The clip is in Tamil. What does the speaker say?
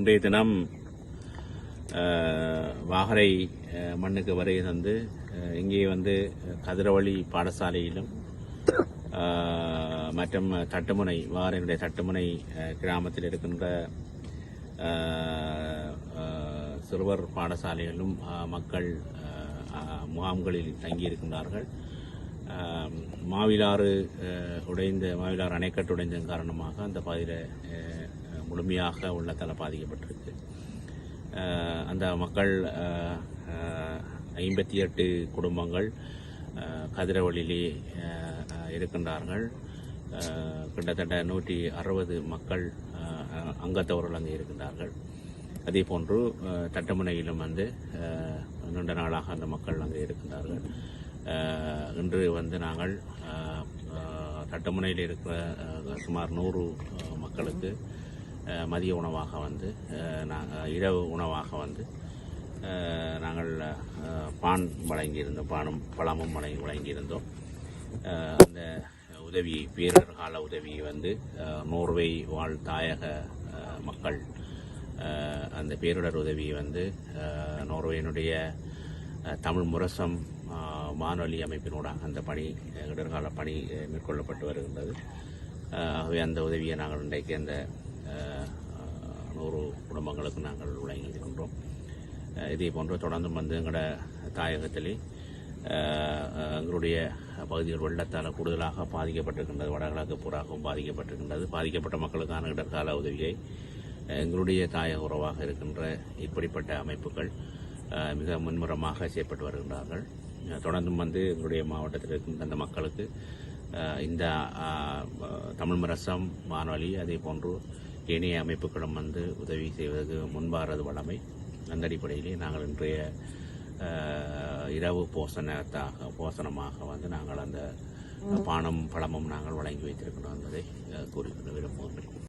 இன்றைய தினம் வாகரை மண்ணுக்கு வருகை தந்து இங்கே வந்து கதிரவழி பாடசாலையிலும் மற்றும் தட்டுமுனை வாகரையினுடைய தட்டுமுனை கிராமத்தில் இருக்கின்ற சிறுவர் பாடசாலைகளிலும் மக்கள் முகாம்களில் தங்கியிருக்கின்றார்கள். மாவிலாறு உடைந்த மாவிலாறு அணைக்கட்டு உடைந்ததன் காரணமாக அந்த பகுதியில் கொடுமையாக உள்ளத்தால் பாதிக்கப்பட்டிருக்கு. அந்த மக்கள் ஐம்பத்தி எட்டு குடும்பங்கள் கதிரவழியிலே இருக்கின்றார்கள். கிட்டத்தட்ட நூற்றி அறுபது மக்கள் அங்கத்தவர்கள் அங்கே இருக்கின்றார்கள். அதே போன்று தட்டமுனையிலும் வந்து நீண்ட நாளாக அந்த மக்கள் அங்கே இருக்கின்றார்கள். இன்று வந்து நாங்கள் தட்டமுனையில் இருக்கிற சுமார் நூறு மக்களுக்கு மதிய உணவாக வந்து நாங்கள் இரவு உணவாக வந்து நாங்கள் பான் வழங்கியிருந்தோம் பானும் பழமும் வழங்கி வழங்கியிருந்தோம். அந்த உதவி பேரிடர் கால உதவியை வந்து நோர்வே வாழ் தாயக மக்கள் அந்த பேரிடர் உதவியை வந்து நோர்வேயினுடைய தமிழ் முரசம் வானொலி அமைப்பினூடாக அந்த பணி இடர்கால பணி மேற்கொள்ளப்பட்டு வருகின்றது. ஆகவே அந்த உதவியை நாங்கள் இன்றைக்கு அந்த நூறு குடும்பங்களுக்கு நாங்கள் வழங்கியிருக்கின்றோம் அஹ், இதே போன்று தொடர்ந்து வந்து எங்களோட தாயகத்திலே எங்களுடைய பகுதிகள் வெள்ளத்தால் கூடுதலாக பாதிக்கப்பட்டிருக்கின்றது வடகிழக்கு பூராகவும் பாதிக்கப்பட்டிருக்கின்றது. பாதிக்கப்பட்ட மக்களுக்கான இடர்கால உதவியை எங்களுடைய தாயக உறவாக இருக்கின்ற இப்படிப்பட்ட அமைப்புகள் மிக முன்முறமாக செயற்பட்டு வருகின்றார்கள். தொடர்ந்தும் வந்து எங்களுடைய மாவட்டத்தில் இருக்கின்ற அந்த மக்களுக்கு இந்த தமிழ் மரசம் வானொலி அதே போன்று ஏனைய அமைப்புகளும் வந்து உதவி செய்வதற்கு முன்பாறது வளமை அந்த அடிப்படையிலே நாங்கள் இன்றைய இரவு போசனத்தாக போசனமாக வந்து நாங்கள் அந்த பானம் பழமும் நாங்கள் வழங்கி வைத்திருக்கிறோம் என்பதை கூறிக்கொள்ள விரும்புகின்றோம்